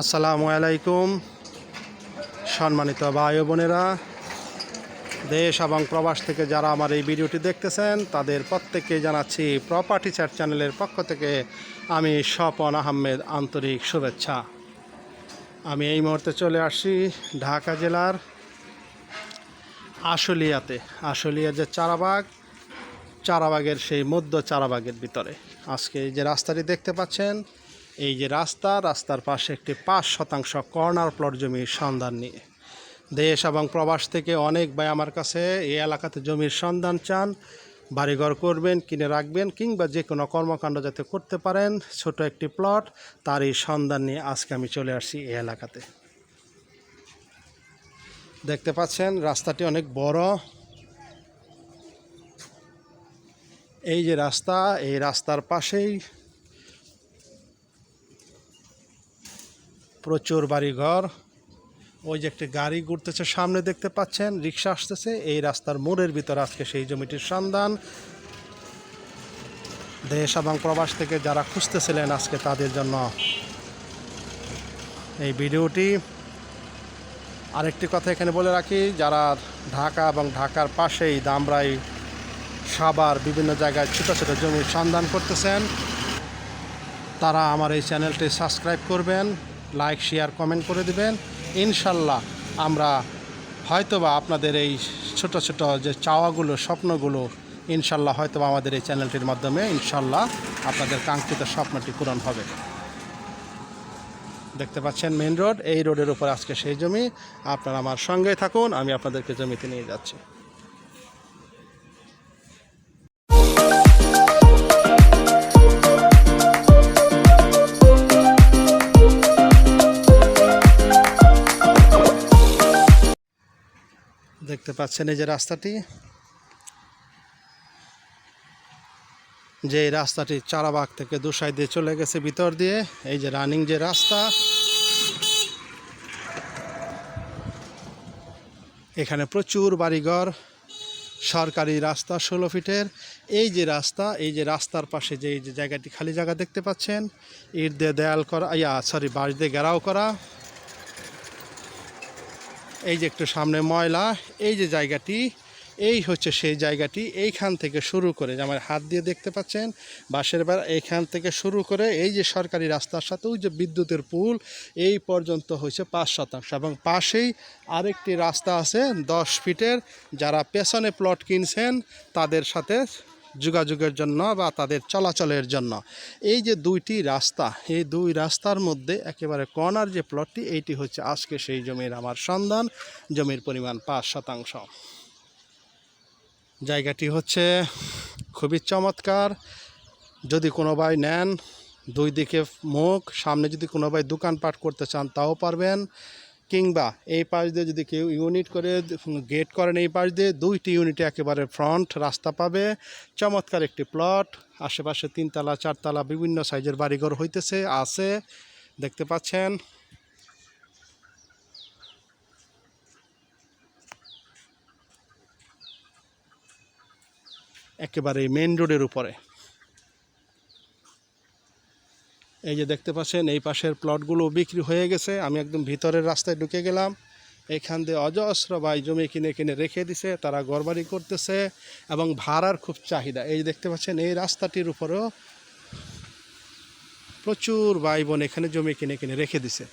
আসসালামু আলাইকুম, সম্মানিত ভাই বোনেরা। দেশ এবং প্রবাস থেকে যারা আমার এই ভিডিওটি দেখতেছেন, তাদের প্রত্যেককে জানাচ্ছি প্রপার্টি চার্ট চ্যানেলের পক্ষ থেকে আমি স্বপন আহমেদ আন্তরিক শুভেচ্ছা। আমি এই মুহূর্তে চলে আসছি ঢাকা জেলার আশুলিয়াতে। আশুলিয়ার যে চারাবাগ, চারাবাগের সেই মধ্য চারাবাগের ভিতরে। আজকে যে রাস্তাটি দেখতে পাচ্ছেন এই যে রাস্তা, রাস্তার পাশে একটি পাঁচ শতাংশ কর্নার প্লট জমির সন্ধান নিয়ে। দেশ এবং প্রবাস থেকে অনেক ভাই আমার কাছে এই এলাকাতে জমির সন্ধান চান, বাড়িঘর করবেন, কিনে রাখবেন কিংবা যে কোনো কর্মকাণ্ড যাতে করতে পারেন, ছোট একটি প্লট তার এই সন্ধান নিয়ে আজকে আমি চলে আসছি এই এলাকাতে। দেখতে পাচ্ছেন, রাস্তাটি অনেক বড়। এই যে রাস্তা, এই রাস্তার পাশেই প্রচুর বাড়িঘর। ওই যে একটি গাড়ি ঘুরতেছে, সামনে দেখতে পাচ্ছেন, রিক্সা আসতেছে। এই রাস্তার মোড়ের ভিতর আজকে সেই জমিটির সন্ধান। দেশ এবং প্রবাস থেকে যারা খুঁজতেছিলেন আজকে তাদের জন্য এই ভিডিওটি। আরেকটি কথা এখানে বলে রাখি, যারা ঢাকা এবং ঢাকার পাশেই দামরাই সাবার বিভিন্ন জায়গায় ছোটো ছোটো জমির সন্ধান করতেছেন, তারা আমার এই চ্যানেলটি সাবস্ক্রাইব করবেন। লাইক, শেয়ার, কমেন্ট করে দিবেন। ইনশাল্লাহ আমরা হয়তোবা আপনাদের এই ছোট ছোট যে চাওয়াগুলো, স্বপ্নগুলো, ইনশাল্লাহ হয়তোবা আমাদের এই চ্যানেলটির মাধ্যমে ইনশাল্লাহ আপনাদের কাঙ্ক্ষিত স্বপ্নটি পূরণ হবে। দেখতে পাচ্ছেন মেন রোড, এই রোডের উপর আজকে সেই জমি। আপনারা আমার সঙ্গে থাকুন, আমি আপনাদেরকে জমিতে নিয়ে যাচ্ছি। দেখতে পাচ্ছেন এই যে রাস্তাটি। যে রাস্তাটি চারাবাগ থেকে দুসাই দিয়ে চলে গেছে ভিতর দিয়ে, এই যে রানিং যে রাস্তা। এখানে প্রচুর বাড়িঘর, সরকারি রাস্তা ষোলো ফিটের। এই যে রাস্তা, এই যে রাস্তার পাশে যে এই যে জায়গাটি খালি জায়গা দেখতে পাচ্ছেন, ইট দিয়ে দেয়াল করা, ইয়া সরি বাঁশ দিয়ে ঘেরাও করা। এই যে একটু সামনে ময়লা, এই যে জায়গাটি, এই হচ্ছে সেই জায়গাটি, এইখান থেকে শুরু করে আমার হাত দিয়ে দেখতে পাচ্ছেন, বাঁশের বেড়া, এইখান থেকে শুরু করে এই যে সরকারি রাস্তার সাথে, ওই যে বিদ্যুতের পুল, এই পর্যন্ত হয়েছে পাঁচ শতাংশ। এবং পাশেই আরেকটি রাস্তা আছে দশ ফিটের, যারা পেছনে প্লট কিনছেন, তাদের সাথে যোগাযোগের জন্য বা তাদের চলাচলের জন্য। এই যে দুইটি রাস্তা, এই দুই রাস্তার মধ্যে একেবারে কর্নার যে প্লটটি এইটি হচ্ছে আজকে সেই জমির আমার সন্ধান, জমির পরিমাণ পাঁচ শতাংশ। জায়গাটি হচ্ছে খুবই চমৎকার। যদি কোনো ভাই নেন, দুই দিকে মুখ, সামনে যদি কোনো ভাই দোকানপাট করতে চান, তাও পারবেন। কিংবা এই পাশ দিয়ে যদি কেউ ইউনিট করে গেট করেন এই পাশ দিয়ে, দুইটি ইউনিটে একেবারে ফ্রন্ট রাস্তা পাবে। চমৎকার একটি প্লট আশেপাশে তিনতলা, চারতলা বিভিন্ন সাইজের বাড়িঘর হইতেছে, আছে, দেখতে পাচ্ছেন। একেবারে মেন রোডের উপরে। এই যে দেখতে পাচ্ছেন, এই পাশের প্লটগুলো বিক্রি হয়ে গেছে। আমি একদম ভিতরের রাস্তায় ঢুকে গেলাম। এখান দিয়ে অজস্র ভাই জমি কিনে কিনে রেখে দিছে, তারা ঘরবাড়ি করতেছে এবং ভাড়ার খুব চাহিদা। এই দেখতে পাচ্ছেন, এই রাস্তাটির উপরেও প্রচুর ভাই বোন এখানে জমি কিনে কিনে রেখে দিছে।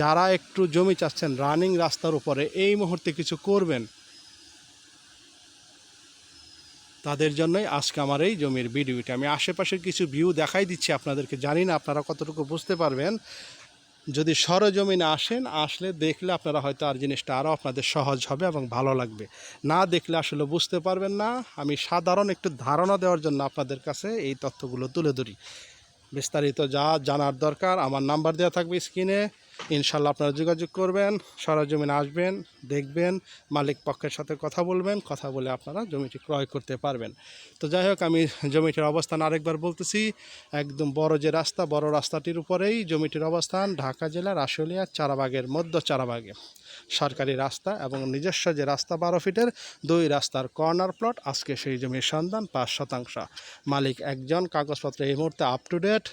যারা একটু জমি চাচ্ছেন রানিং রাস্তার উপরে, এই মুহূর্তে কিছু করবেন। তাদের জন্যই আজকে আমার এই জমির ভিডিওটি। আমি আশেপাশের কিছু ভিউ দেখাই দিচ্ছি আপনাদেরকে। জানি না আপনারা কতটুকু বুঝতে পারবেন। যদি সরজমিনে আসেন, আসলে দেখলে আপনারা হয়তো আর জিনিসটা আরও আপনাদের সহজ হবে এবং ভালো লাগবে। না দেখলে আসলে বুঝতে পারবেন না। আমি সাধারণ একটু ধারণা দেওয়ার জন্য আপনাদের কাছে এই তথ্যগুলো তুলে ধরি। বিস্তারিত যা জানার দরকার, আমার নাম্বার দেওয়া থাকবে স্ক্রিনে। ইনশাল্লাহ আপনারা যোগাযোগ করবেন সরজমিনে আসবেন, দেখবেন, মালিক পক্ষের সাথে কথা বলবেন, কথা বলে আপনারা জমিটি ক্রয় করতে পারবেন। তো যাই হোক, আমি জমিটির অবস্থান আরেকবার বলতেছি, একদম বড় যে রাস্তা, বড় রাস্তাটির উপরেই জমিটির অবস্থান, ঢাকা জেলার আশুলিয়া চারাবাগের মধ্য চারাবাগে। সরকারি রাস্তা এবং নিজস্ব যে রাস্তা বারো ফিটের, দুই রাস্তার কর্নার প্লট, আজকে সেই জমির সন্ধান পাঁচ শতাংশ। মালিক একজন, কাগজপত্র এই মুহূর্তে আপ টু ডেট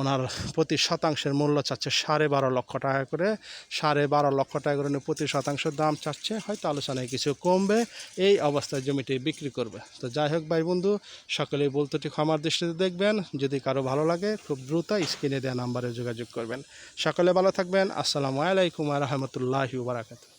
ওনার প্রতি শতাংশের মূল্য চাচ্ছে সাড়ে বারো লক্ষ টাকা করে। সাড়ে বারো লক্ষ টাকা করে প্রতি শতাংশ দাম চাচ্ছে। হয়তো আলোচনায় কিছু কমবে, এই অবস্থায় জমিটি বিক্রি করবে। তো যাই হোক ভাই বন্ধু, সকলেই বলতে ক্ষমার দৃষ্টিতে দেখবেন। যদি কারও ভালো লাগে, খুব দ্রুত স্ক্রিনে দেওয়া নাম্বারে যোগাযোগ করবেন। সকলে ভালো থাকবেন। আসসালামু আলাইকুম রহমতুল্লাহি বারাকাতু